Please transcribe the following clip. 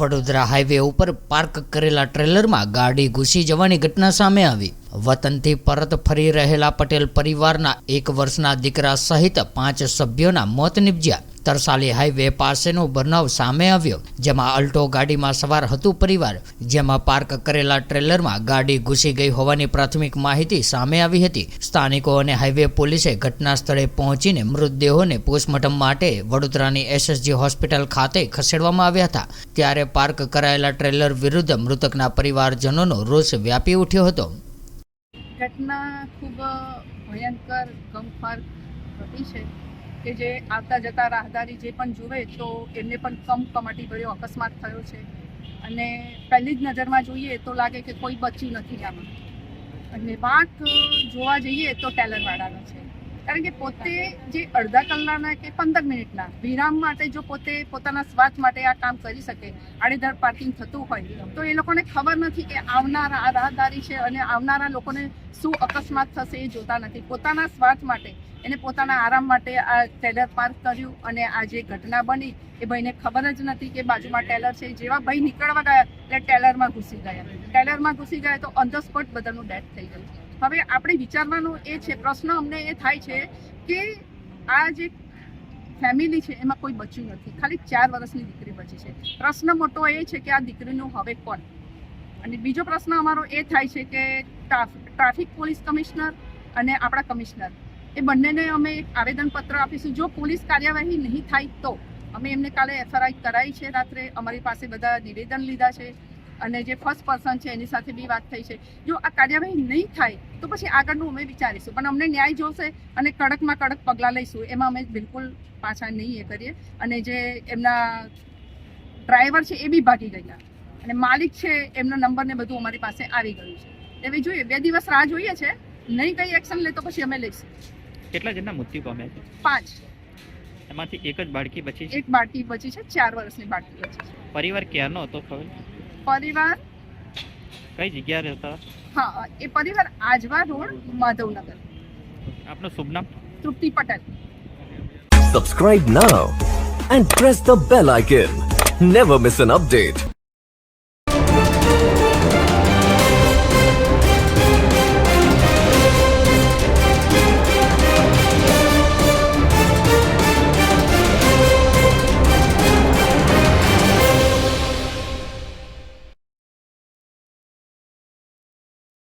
Vadodara highway ઉપર park કરેલા ટ્રેલરમાં ગાડી ઘૂસી જવાની ઘટના સામે આવી. વતનથી પરત ફરી રહેલા પટેલ પરિવારના એક વર્ષના દીકરા સહિત પાંચ સભ્યોના મોત નિપજ્યા. તરસાલી હાઈવે પાસેનો બનાવ સામે આવ્યો, જેમાં અલ્ટો ગાડીમાં સવાર હતું પરિવાર, જેમાં પાર્ક કરેલા ટ્રેલરમાં ગાડી ઘૂસી ગઈ હોવાની પ્રાથમિક માહિતી સામે આવી હતી. સ્થાનિકો અને હાઈવે પોલીસે ઘટના સ્થળે પહોંચીને મૃતદેહોને પોસ્ટમોર્ટમ માટે વડોદરાની એસએસજી હોસ્પિટલ ખાતે ખસેડવામાં આવ્યા હતા. ત્યારે પાર્ક કરાયેલા ટ્રેલર વિરુદ્ધ મૃતકના પરિવારજનોનો રોષ વ્યાપી ઉઠ્યો હતો. ઘટના ખૂબ ભયંકર ગમફાર ઘટી છે. કે જે આવતા જતા રાહદારી જે પણ જુએ તો એમને પણ કમ કમાટી ભર્યો, અકસ્માત થયો છે. અને પહેલી જ નજરમાં જોઈએ તો લાગે કે કોઈ બચ્યું નથી આમાં. અને વાંક જોવા જઈએ તો ટેલરવાળાનો છે. કારણ કે પોતે જે અડધા કલાકના કે પંદર મિનિટના વિરામ માટે જો પોતે પોતાના સ્વાર્થ માટે આ કામ કરી શકે, આડેધડ પાર્કિંગ થતું હોય, તો એ લોકોને ખબર નથી કે આવનારા, આ રાહદારી છે અને આવનારા લોકોને શું અકસ્માત થશે એ જોતા નથી. પોતાના સ્વાર્થ માટે, એને પોતાના આરામ માટે આ ટેલર પાર્ક કર્યું અને આ જે ઘટના બની એ ભાઈને ખબર જ નથી કે બાજુમાં ટેલર છે. જેવા ભાઈ નીકળવા ગયા એટલે ટેલરમાં ઘૂસી ગયા. ટેલરમાં ઘૂસી ગયા તો ઓન ધ સ્પોટ બધાનું ડેથ થઈ ગયું. હવે આપણે વિચારવાનો એ છે, પ્રશ્ન અમને એ થાય છે કે આ જે ફેમિલી છે, એમાં કોઈ બચ્યું નથી. ખાલી ચાર વર્ષની દીકરી બચી છે. પ્રશ્ન મોટો એ છે કે આ દીકરીનું હવે કોણ? અને બીજો પ્રશ્ન અમારો એ થાય છે કે ટ્રાફ- ટ્રાફિક પોલીસ કમિશનર અને આપણા કમિશનર, એ બંનેને અમે એક આવેદનપત્ર આપીશું. જો પોલીસ કાર્યવાહી નહીં થાય તો, અમે એમને કાલે એફઆરઆઈ કરાઈ છે રાત્રે. અમારી પાસે બધા નિવેદન લીધા છે. અને જે ફર્સ્ટ પર્સન છે એની સાથે બી વાત થઈ છે. જો આ કાર્યવાહી નહીં થાય તો પછી આગળનું અમે વિચારીશું. પણ અમને ન્યાય જોશે અને કડકમાં કડક પગલાં લઈશું એમાં અમે બિલકુલ પાછા નહીં એ કરીએ. અને જે એમના ડ્રાઈવર છે એ બી ભાગી ગયા અને માલિક છે એમનો નંબર ને બધું અમારી પાસે આવી ગયું છે. એવી જોઈએ બે દિવસ રાહ જોઈએ છે. નહીં કંઈ એક્શન લે તો પછી અમે લઈશું. કેટલા જણના મૃત્યુ પામ્યા છે? પાંચ. એમાંથી એક જ બાળકી બચી છે? એક બાળકી બચી છે ચાર વર્ષની બાળકી બચી છે. પરિવાર ક્યારનો હતો ખબર? પરિવાર કઈ જગ્યાએ રહેતા હા એ પરિવાર આજવા રોડ માધવનગર આપનું શુભ નામ Trupti Patel Subscribe now and press the bell icon. Never miss an update.